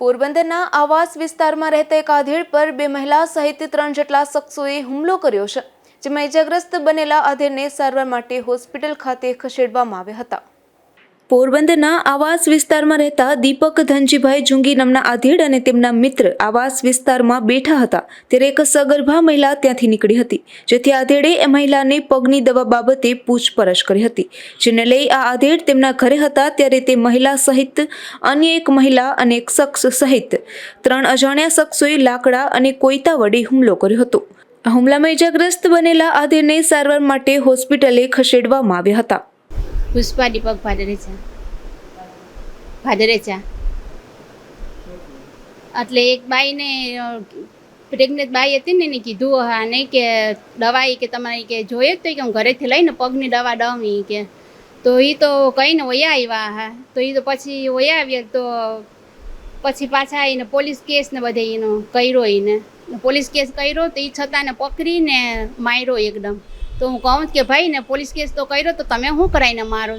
પોરબંદરના આવાસ વિસ્તારમાં રહેતા એક આધેડ પર બે મહિલા સહિત ત્રણ જેટલા શખ્સોએ હુમલો કર્યો છે, જેમાં ઇજાગ્રસ્ત બનેલા આધેડને સારવાર માટે હોસ્પિટલ ખાતે ખસેડવામાં આવ્યા હતા. પોરબંદરના આવાસ વિસ્તારમાં રહેતા દીપક ધનજીભાઈ જુંગી નામના આધેડ અને તેમના મિત્ર આવાસ વિસ્તારમાં બેઠા હતા. ત્યારે એક સગર્ભા મહિલા ત્યાંથી નીકળી હતી, જેથી આધેડે એ મહિલાને પગની દવા બાબતે પૂછપરછ કરી હતી. જેને લઈ આ આધેડ તેમના ઘરે હતા, ત્યારે તે મહિલા સહિત અન્ય એક મહિલા અને એક શખ્સ સહિત ત્રણ અજાણ્યા શખ્સોએ લાકડા અને કોયતા વડે હુમલો કર્યો હતો. હુમલામાં ઇજાગ્રસ્ત બનેલા આધેડને સારવાર માટે હોસ્પિટલે ખસેડવામાં આવ્યા હતા. પુષ્પા, દીપક ભાદરેચા ભાદરેચા એટલે એક બાઈને પ્રેગ્નેન્ટ બાઈ હતી ને એને કીધું હા નહીં કે દવા ઈ કે તમારે કે જોઈએ જ તો કે હું ઘરેથી લઈને પગની દવા દઉં એ કે. તો એ તો કહીને વયા આવ્યા હા. તો એ તો પછી વયા આવ્યા તો પછી પાછા આવીને પોલીસ કેસ ને બધે એનો કર્યો એને પોલીસ કેસ કર્યો તો એ છતાં ને પકડીને માર્યો એકદમ. તો હું કહું કે ભાઈ ને પોલીસ કેસ તો કર્યો તો તમે શું કરાવીને મારો?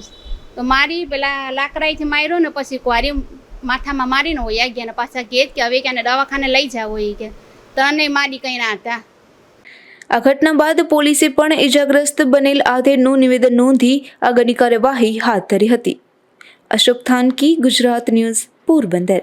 તો મારી પેલા લાકડાઈથી માર્યો ને પછી ક્વારી માથામાં મારીને હોય ગયા ને પાછા કહે કે હવે ક્યાંને દવાખાને લઈ જાવ એ કે. તને મારી કંઈ ના હતા. આ ઘટના બાદ પોલીસે પણ ઇજાગ્રસ્ત બનેલ આધેડનું નિવેદન નોંધી આગળની કાર્યવાહી હાથ ધરી હતી. અશોક થાનકી, ગુજરાત ન્યૂઝ, પોરબંદર.